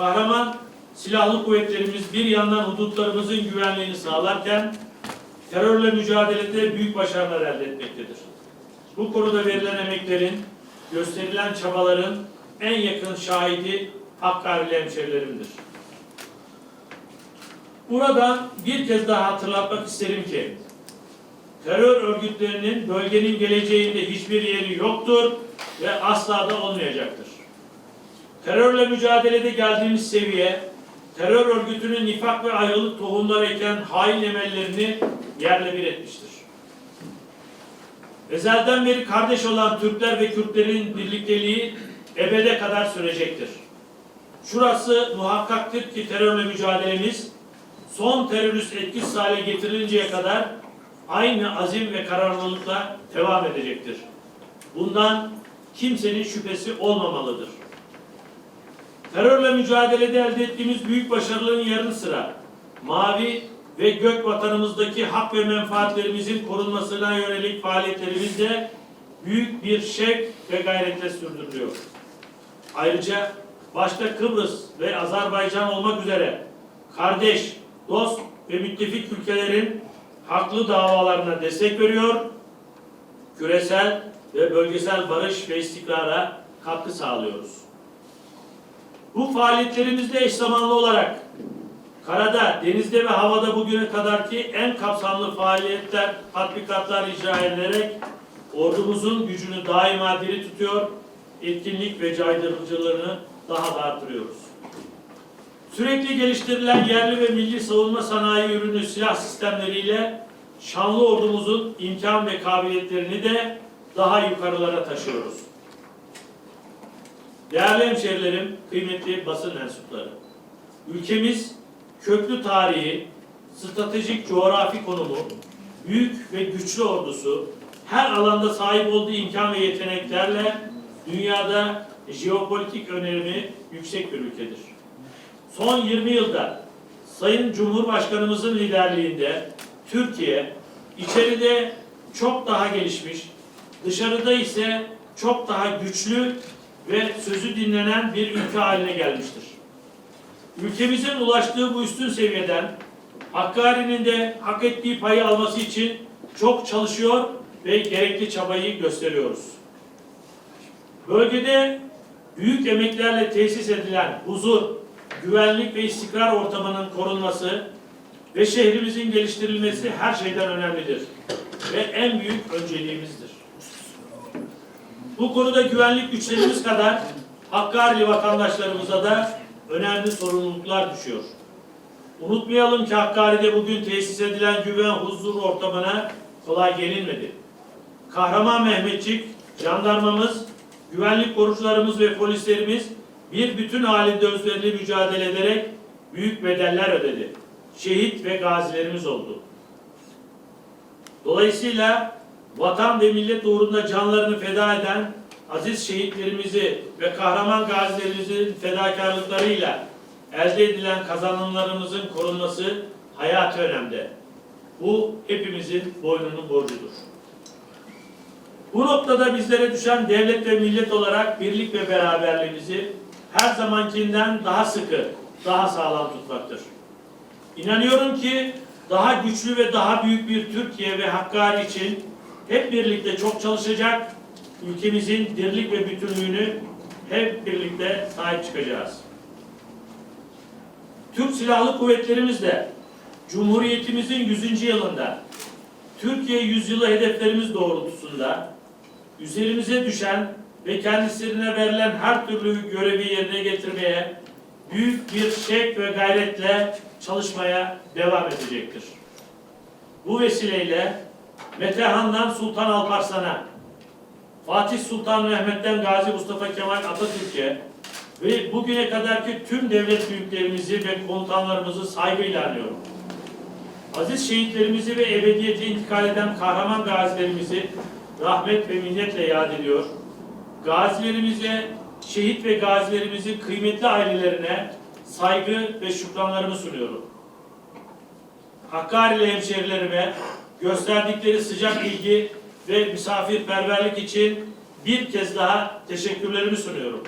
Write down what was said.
Kahraman silahlı kuvvetlerimiz bir yandan hudutlarımızın güvenliğini sağlarken terörle mücadelede büyük başarılar elde etmektedir. Bu konuda verilen emeklerin, gösterilen çabaların en yakın şahidi Hakkari'li hemşerilerimdir. Buradan bir kez daha hatırlatmak isterim ki terör örgütlerinin bölgenin geleceğinde hiçbir yeri yoktur ve asla da olmayacaktır. Terörle mücadelede geldiğimiz seviye, terör örgütünün nifak ve ayrılık tohumları eken hain emellerini yerle bir etmiştir. Ezelden beri kardeş olan Türkler ve Kürtlerin birlikteliği ebede kadar sürecektir. Şurası muhakkaktır ki terörle mücadelemiz son terörist etkisiz hale getirilinceye kadar aynı azim ve kararlılıkla devam edecektir. Bundan kimsenin şüphesi olmamalıdır. Terörle mücadelede elde ettiğimiz büyük başarıların yanı sıra mavi ve gök vatanımızdaki hak ve menfaatlerimizin korunmasına yönelik faaliyetlerimiz de büyük bir şevk ve gayretle sürdürülüyor. Ayrıca başta Kıbrıs ve Azerbaycan olmak üzere kardeş, dost ve müttefik ülkelerin haklı davalarına destek veriyor, küresel ve bölgesel barış ve istikrara katkı sağlıyoruz. Bu faaliyetlerimizde eş zamanlı olarak karada, denizde ve havada bugüne kadarki en kapsamlı faaliyetler, tatbikatlar icra edilerek ordumuzun gücünü daima diri tutuyor, etkinlik ve caydırıcılığını daha da artırıyoruz. Sürekli geliştirilen yerli ve milli savunma sanayi ürünü silah sistemleriyle şanlı ordumuzun imkan ve kabiliyetlerini de daha yukarılara taşıyoruz. Değerli hemşerilerim, kıymetli basın mensupları, ülkemiz köklü tarihi, stratejik coğrafi konumu, büyük ve güçlü ordusu, her alanda sahip olduğu imkan ve yeteneklerle dünyada jeopolitik önemi yüksek bir ülkedir. Son 20 yılda Sayın Cumhurbaşkanımızın liderliğinde Türkiye içeride çok daha gelişmiş, dışarıda ise çok daha güçlü ve sözü dinlenen bir ülke haline gelmiştir. Ülkemizin ulaştığı bu üstün seviyeden Hakkari'nin de hak ettiği payı alması için çok çalışıyor ve gerekli çabayı gösteriyoruz. Bölgede büyük emeklerle tesis edilen huzur, güvenlik ve istikrar ortamının korunması ve şehrimizin geliştirilmesi her şeyden önemlidir ve en büyük önceliğimizdir. Bu konuda güvenlik güçlerimiz kadar Hakkari'li vatandaşlarımıza da önemli sorumluluklar düşüyor. Unutmayalım ki Hakkari'de bugün tesis edilen güven huzur ortamına kolay gelinmedi. Kahraman Mehmetçik, jandarmamız, güvenlik korucularımız ve polislerimiz bir bütün halinde özverili mücadele ederek büyük bedeller ödedi. Şehit ve gazilerimiz oldu. Dolayısıyla vatan ve millet uğrunda canlarını feda eden aziz şehitlerimizi ve kahraman gazilerimizin fedakarlıklarıyla elde edilen kazanımlarımızın korunması hayati önemde. Bu hepimizin boynunun borcudur. Bu noktada bizlere düşen devlet ve millet olarak birlik ve beraberliğimizi her zamankinden daha sıkı, daha sağlam tutmaktır. İnanıyorum ki daha güçlü ve daha büyük bir Türkiye ve Hakkari için hep birlikte çok çalışacak, ülkemizin dirlik ve bütünlüğünü hep birlikte sahip çıkacağız. Türk Silahlı Kuvvetlerimiz de Cumhuriyetimizin 100. yılında Türkiye yüzyılı hedeflerimiz doğrultusunda üzerimize düşen ve kendisine verilen her türlü görevi yerine getirmeye büyük bir şevk ve gayretle çalışmaya devam edecektir. Bu vesileyle Metehan'dan Sultan Alparslan'a, Fatih Sultan Mehmet'ten Gazi Mustafa Kemal Atatürk'e ve bugüne kadarki tüm devlet büyüklerimizi ve komutanlarımızı saygıyla anıyorum. Aziz şehitlerimizi ve ebediyete intikal eden kahraman gazilerimizi rahmet ve minnetle yad ediyor. Gazilerimize, şehit ve gazilerimizin kıymetli ailelerine saygı ve şükranlarımı sunuyorum. Hakkari'li hemşehrilerime gösterdikleri sıcak ilgi ve misafirperverlik için bir kez daha teşekkürlerimi sunuyorum.